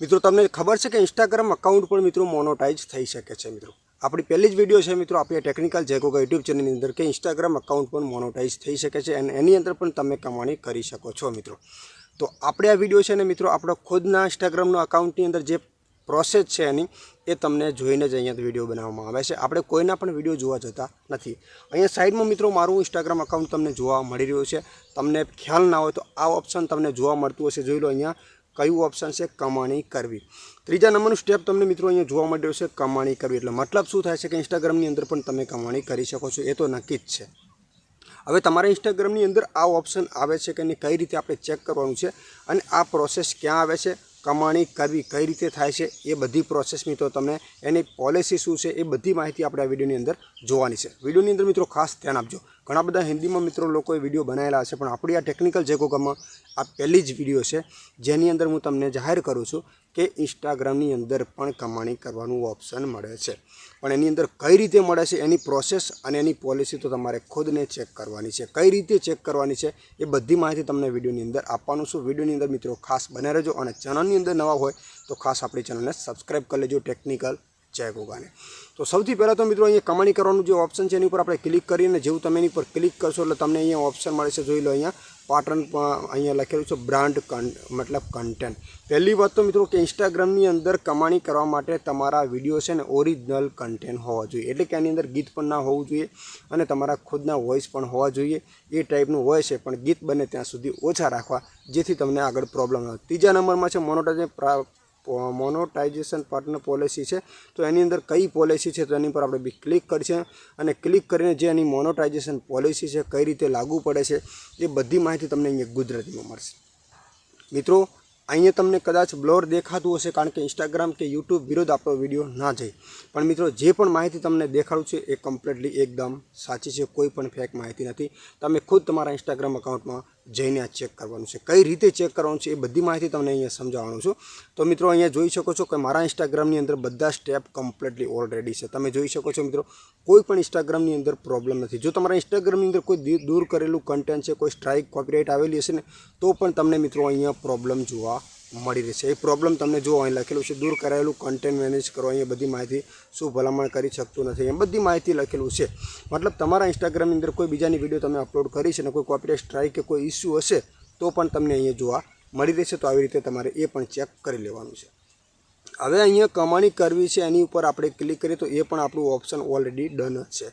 મિત્રો, તમને ખબર છે કે ઇન્સ્ટાગ્રામ અકાઉન્ટ પણ મિત્રો મોનોટાઈઝ થઈ શકે છે મિત્રો. આપણી પહેલી જ વીડિયો છે મિત્રો, આપણી ટેકનિકલ જેકોગા યુટ્યુબ ચેનલની અંદર કે ઇન્સ્ટાગ્રામ અકાઉન્ટ પણ મોનોટાઈઝ થઈ શકે છે અને એની અંદર પણ તમે કમાણી કરી શકો છો મિત્રો. તો આપણે આ વીડિયો છે ને મિત્રો, આપણો ખુદના ઇન્સ્ટાગ્રામનો અકાઉન્ટની અંદર જે પ્રોસેસ છે એની, એ તમને જોઈને જ અહીંયા વીડિયો બનાવવામાં આવે છે. આપણે કોઈના પણ વીડિયો જોવા જતા નથી. અહીંયા સાઈડમાં મિત્રો, મારું ઇન્સ્ટાગ્રામ અકાઉન્ટ તમને જોવા મળી રહ્યું છે. તમને ખ્યાલ ના હોય તો આ ઓપ્શન તમને જોવા મળતું હશે. જોઈ લો અહીંયા કયું ઓપ્શન છે? કમાણી કરવી. ત્રીજા નંબરનું સ્ટેપ તમને મિત્રો અહીંયા જોવા મળ્યું છે, કમાણી કરવી. એટલે મતલબ શું થાય છે કે ઇન્સ્ટાગ્રામની અંદર પણ તમે કમાણી કરી શકો છો, એ તો નક્કી જ છે. હવે તમારા ઇન્સ્ટાગ્રામની અંદર આ ઓપ્શન આવે છે કે નહીં, કઈ રીતે આપણે ચેક કરવાનું છે અને આ પ્રોસેસ ક્યાં આવે છે? કમાણી કરવી કઈ રીતે થાય છે એ બધી પ્રોસેસ મિત્રો તમને એની પોલિસી શું છે એ બધી માહિતી આપણે આ વિડીયોની અંદર જોવાની છે. વિડીયોની અંદર મિત્રો ખાસ ધ્યાન આપજો. ઘણા બધા હિન્દીમાં મિત્રો લોકોએ વીડિયો બનાવેલા છે, પણ આપણી આ ટેકનિકલ જેકોગામાં આ પહેલી જ વીડિયો છે, જેની અંદર હું તમને જાહેર કરું છું કે ઇન્સ્ટાગ્રામની અંદર પણ કમાણી કરવાનું ઓપ્શન મળે છે. પણ એની અંદર કઈ રીતે મળે છે એની પ્રોસેસ અને એની પોલિસી તો તમારે ખુદને ચેક કરવાની છે. કઈ રીતે ચેક કરવાની છે એ બધી માહિતી તમને વિડીયોની અંદર આપવાનું છું. વિડીયોની અંદર મિત્રો ખાસ બને રહેજો અને ચેનલની અંદર નવા હોય તો ખાસ આપણી ચેનલને સબસ્ક્રાઈબ કરી લેજો. ટેકનિકલ જય ગોગાને તો સૌથી પહેલાં તો મિત્રો અહીંયા કમાણી કરવાનું જે ઓપ્શન છે એની ઉપર આપણે ક્લિક કરીને જેવું તમે એની પર ક્લિક કરશો એટલે તમને અહીંયા ઓપ્શન મળે છે. જોઈ લો અહીંયા પાટણ અહીંયા લખેલું છે બ્રાન્ડ મતલબ કન્ટેન્ટ પહેલી વાત તો મિત્રો કે ઇન્સ્ટાગ્રામની અંદર કમાણી કરવા માટે તમારા વીડિયો છે ને ઓરિજિનલ કન્ટેન્ટ હોવા જોઈએ. એટલે કે આની અંદર ગીત પણ ના હોવું જોઈએ અને તમારા ખુદના વોઇસ પણ હોવા જોઈએ. એ ટાઈપનું વોઇસ છે, પણ ગીત બને ત્યાં સુધી ઓછા રાખવા, જેથી તમને આગળ પ્રોબ્લેમ આવે ત્રીજા નંબરમાં છે મોનોટાઇઝ મોનોટાઇઝેશન પાર્ટનર પોલિસી છે. તો એની અંદર કઈ પોલિસી છે તો એની પર આપણે બી ક્લિક કરીશું. અને ક્લિક કરીને જે એની મોનોટાઇઝેશન પોલિસી છે, કઈ રીતે લાગુ પડે છે, એ બધી માહિતી તમને અહીંયા ગુજરાતીમાં મળશે. મિત્રો, અહીંયા તમને કદાચ બ્લોર દેખાતું હશે કારણ કે ઇન્સ્ટાગ્રામ કે યુટ્યુબ વિરુદ્ધ આપણો વીડિયો ના જાય. પણ મિત્રો, જે પણ માહિતી તમને દેખાડું છે એ કમ્પ્લીટલી એકદમ સાચી છે. કોઈ પણ ફેક માહિતી નથી. તમે ખુદ તમારા ઇન્સ્ટાગ્રામ અકાઉન્ટમાં જઈને આ ચેક કરવાનું છે. કઈ રીતે ચેક કરવાનું છે એ બધી માહિતી તમને અહીંયા સમજાવવાનું છું. તો મિત્રો અહીંયા જોઈ શકો છો કે મારા ઇન્સ્ટાગ્રામની અંદર બધા સ્ટેપ કમ્પ્લીટલી ઓલરેડી છે. તમે જોઈ શકો છો મિત્રો, કોઈ પણ ઇન્સ્ટાગ્રામની અંદર પ્રોબ્લેમ નથી. જો તમારા ઇન્સ્ટાગ્રામની અંદર કોઈ દૂર કરેલું કન્ટેન્ટ છે, કોઈ સ્ટ્રાઇક કોપીરાઇટ આવેલી હશે ને, તો પણ તમને મિત્રો અહીંયા પ્રોબ્લેમ જોવા મળી રહેશે. એ પ્રોબ્લેમ તમને જો અહીં લખેલું છે, દૂર કરાયેલું કન્ટેન્ટ મેનેજ કરો. અહીંયા બધી માહિતી શું ભલામણ કરી શકતું નથી. એમ બધી માહિતી લખેલું છે. મતલબ તમારા ઇન્સ્ટાગ્રામની અંદર કોઈ બીજાની વીડિયો તમે અપલોડ કરી છે અને કોઈ કોપીરાઇટ સ્ટ્રાઇક કે કોઈ ઇસ્યુ હશે, તો પણ તમને અહીંયા જોવા મળી રહેશે. તો આવી રીતે તમારે એ પણ ચેક કરી લેવાનું છે. હવે અહીંયા કમાણી કરવી છે, એની ઉપર આપણે ક્લિક કરીએ તો એ પણ આપણું ઓપ્શન ઓલરેડી ડન છે.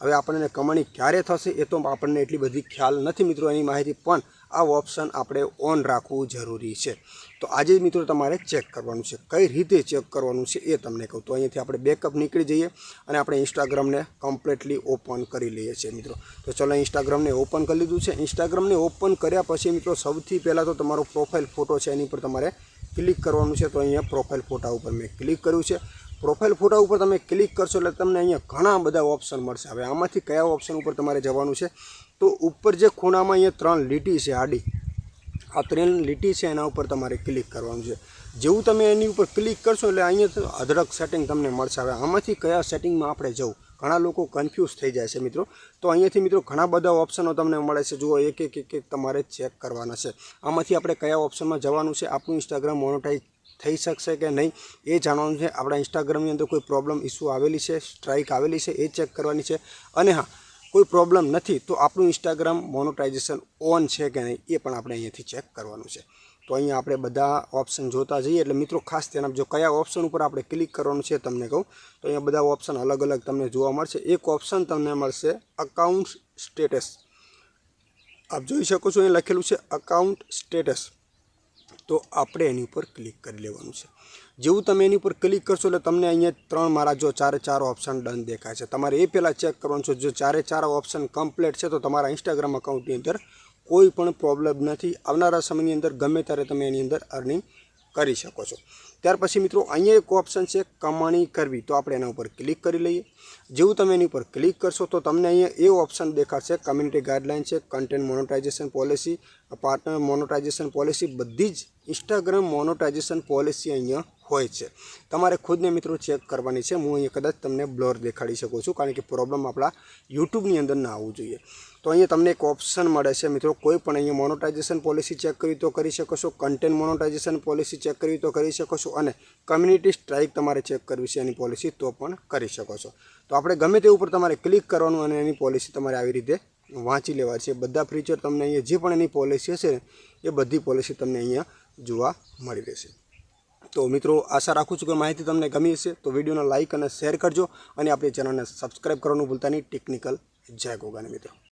હવે આપણને કમાણી ક્યારે થશે એ તો આપણને એટલી બધી ખ્યાલ નથી મિત્રો એની માહિતી, પણ આ ઓપ્શન આપણે ઓન રાખવું જરૂરી છે. તો આજે જ મિત્રો તમારે ચેક કરવાનું છે. કઈ રીતે ચેક કરવાનું છે એ તમને કહું. તો અહીંયાથી આપણે બેકઅપ નીકળી જઈએ અને આપણે ઇન્સ્ટાગ્રામને કમ્પ્લીટલી ઓપન કરી લઈએ છીએ મિત્રો. તો ચલો ઇન્સ્ટાગ્રામને ઓપન કરી લીધું છે. ઇન્સ્ટાગ્રામને ઓપન કર્યા પછી મિત્રો સૌથી પહેલાં તો તમારો પ્રોફાઇલ ફોટો છે એની પર તમારે ક્લિક કરવાનું છે. તો અહીંયા પ્રોફાઇલ ફોટા ઉપર મેં ક્લિક કર્યું છે. પ્રોફાઇલ ફોટા ઉપર તમે ક્લિક કરશો એટલે તમને અહીંયા ઘણા બધા ઓપ્શન મળશે. હવે આમાંથી કયા ઓપ્શન ઉપર તમારે જવાનું છે? તો ઉપર જે ખૂણામાં અહીંયા ત્રણ લીટી છે, આડી. આ ત્રણ લીટી છે, એના ઉપર તમારે ક્લિક કરવાનું છે. જેવું તમે એની ઉપર ક્લિક કરશો એટલે અહીંયા અઢળક સેટિંગ તમને મળશે. હવે આમાંથી કયા સેટિંગમાં આપણે જવું? ઘણા લોકો કન્ફ્યુઝ થઈ જાય છે મિત્રો. તો અહીંયાથી મિત્રો ઘણા બધા ઓપ્શનો તમને મળે છે. જુઓ, એક એક એક એક તમારે ચેક કરવાના છે. આમાંથી આપણે કયા ઓપ્શનમાં જવાનું છે? આપણું ઇન્સ્ટાગ્રામ મોનોટાઈઝ થઈ શકશે કે નહીં એ જાણવાનું છે. આપણા ઇન્સ્ટાગ્રામની અંદર કોઈ પ્રોબ્લેમ ઇસ્યુ આવેલી છે સ્ટ્રાઇક આવેલી છે, એ ચેક કરવાની છે. અને હા, કોઈ પ્રોબ્લેમ નથી તો આપણું ઇન્સ્ટાગ્રામ મોનોટાઇઝેશન ઓન છે કે નહીં એ પણ આપણે અહીંયાથી ચેક કરવાનું છે. તો અહીંયા આપણે બધા ઓપ્શન જોતા જઈએ. એટલે મિત્રો, ખાસ ધ્યાન આપજો, કયા ઓપ્શન ઉપર આપણે ક્લિક કરવાનું છે તમને કહું. તો અહીંયા બધા ઓપ્શન અલગ અલગ તમને જોવા મળશે. એક ઓપ્શન તમને મળશે અકાઉન્ટ સ્ટેટસ આપ જોઈ શકો છો અહીં લખેલું છે અકાઉન્ટ સ્ટેટસ તો આપણે એની ઉપર ક્લિક કરી લેવાનું છે. જેવું તમે એની ઉપર ક્લિક કરશો એટલે તમને અહીંયા ત્રણ મારા જો ચારે ચાર ઓપ્શન ડન દેખાય છે. તમારે એ પહેલાં ચેક કરવાનું છે, જો ચારે ચાર ઓપ્શન કમ્પ્લીટ છે તો તમારા ઇન્સ્ટાગ્રામ અકાઉન્ટની અંદર કોઈ પણ પ્રોબ્લેમ નથી. આવનારા સમયની અંદર ગમે ત્યારે તમે એની અંદર અર્નિંગ કરી શકો છો. ત્યાર પછી મિત્રો, અહીંયા એક ઓપ્શન છે કમાણી કરવી. તો આપણે એના ઉપર ક્લિક કરી લઈએ. જેવું તમે એની ઉપર ક્લિક કરશો, તો તમને અહીંયા એ ઓપ્શન દેખાશે કમ્યુનિટી ગાઈડલાઇન છે content monetisation policy partner monetisation policy બધી જ ઇન્સ્ટાગ્રામ મોનોટાઇઝેશન પોલિસી અહીંયા હોય છે. તમારે ખુદને મિત્રો ચેક કરવાની છે. હું અહીંયા કદાચ તમને બ્લોર દેખાડી શકું છું, કારણ કે પ્રોબ્લેમ આપણા યુટ્યુબની અંદર ના આવવું જોઈએ. તો અહીંયા તમને એક ઓપ્શન મળે છે. મિત્રો, કોઈ પણ અહીંયા મોનોટાઇઝેશન પોલિસી ચેક કરવી તો કરી શકો છો. કન્ટેન્ટ મોનોટાઇઝેશન પોલિસી ચેક કરવી તો કરી શકો છો. અને કમ્યુનિટી સ્ટ્રાઇક તમારે ચેક કરવી છે એની પોલિસી તો પણ કરી શકો છો. તો આપણે ગમે તે ઉપર તમારે ક્લિક કરવાનું અને એની પોલિસી તમારે આવી રીતે વાંચી લેવા છે. બધા ફીચર તમને અહીંયા જે પણ એની પોલિસી હશે એ બધી પોલિસી તમને અહીંયા જોવા મળી રહેશે. તો મિત્રો, આશા રાખું છું કે માહિતી તમને ગમી હશે. તો વિડીયોને લાઇક અને શેર કરજો. અને આપણી ચેનલને સબસ્ક્રાઈબ કરવાનું ભૂલતા નહીં. ટેકનિકલ જય ગોગાને મિત્રો.